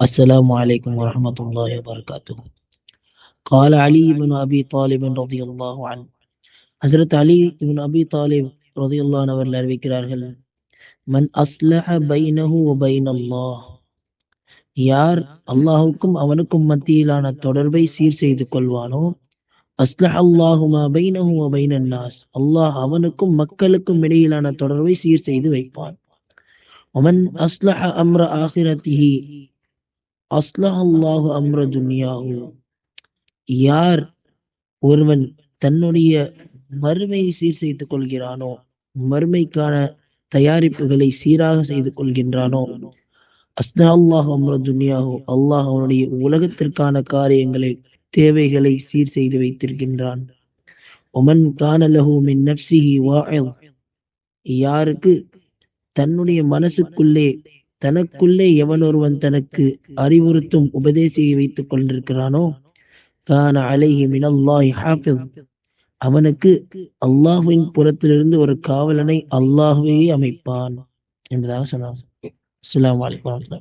السلام عليكم ورحمة الله وبركاته قال علي بن أبي طالب رضي الله عنه ஹசரத் அலி இவன் அபி தாலிப் ரதியுல்லான் அவர்கள் அறிவிக்கிறார்கள் மன் அஸ்லஹ பைனஹு வ பைன் அல்லாஹ் யார் அல்லாஹுக்கும் அவனுக்கும் மத்தியிலான தொடர்பை சீர் செய்து கொள்வானோ அஸ்லஹ் அல்லாஹுமா பைனஹு வ பைனன் நாஸ் அல்லாஹ் அவனுக்கும் மக்களுக்கும் இடையிலான தொடர்பை சீர் செய்து வைப்பான் ஒமன் அஸ்லஹ அம்ர ஆகிரத்திஹி அஸ்லஹல்லாஹு அம்ர துன்யாஹு. யார் ஒருவன் தன்னுடைய மறுமையை சீர் செய்து கொள்கிறானோ மறுமைக்கான தயாரிப்புகளை சீராக செய்து கொள்கின்றானோ அஸ்னா அல்லாஹ் அம்ர துன்யாஹு அல்லாஹ் அவனுடைய உலகத்திற்கான காரியங்களை தேவைகளை சீர் செய்து வைத்திருக்கின்றான். ஒமன் கானலஹு மின் நப்சிஹி வாஇல் யாருக்கு தன்னுடைய மனசுக்குள்ளே தனக்குள்ளே எவன் ஒருவன் தனக்கு அறிவுறுத்தும் உபதேசியை வைத்துக் கொண்டிருக்கிறானோ தான அலைஹி மினல்லாஹி ஹாஃபிஸ். அவனுக்கு அல்லாஹுவின் புறத்திலிருந்து ஒரு காவலனை அல்லாஹுவே அமைப்பான் என்பதாக சொன்னார். அஸ்லாம் வலைக்கம்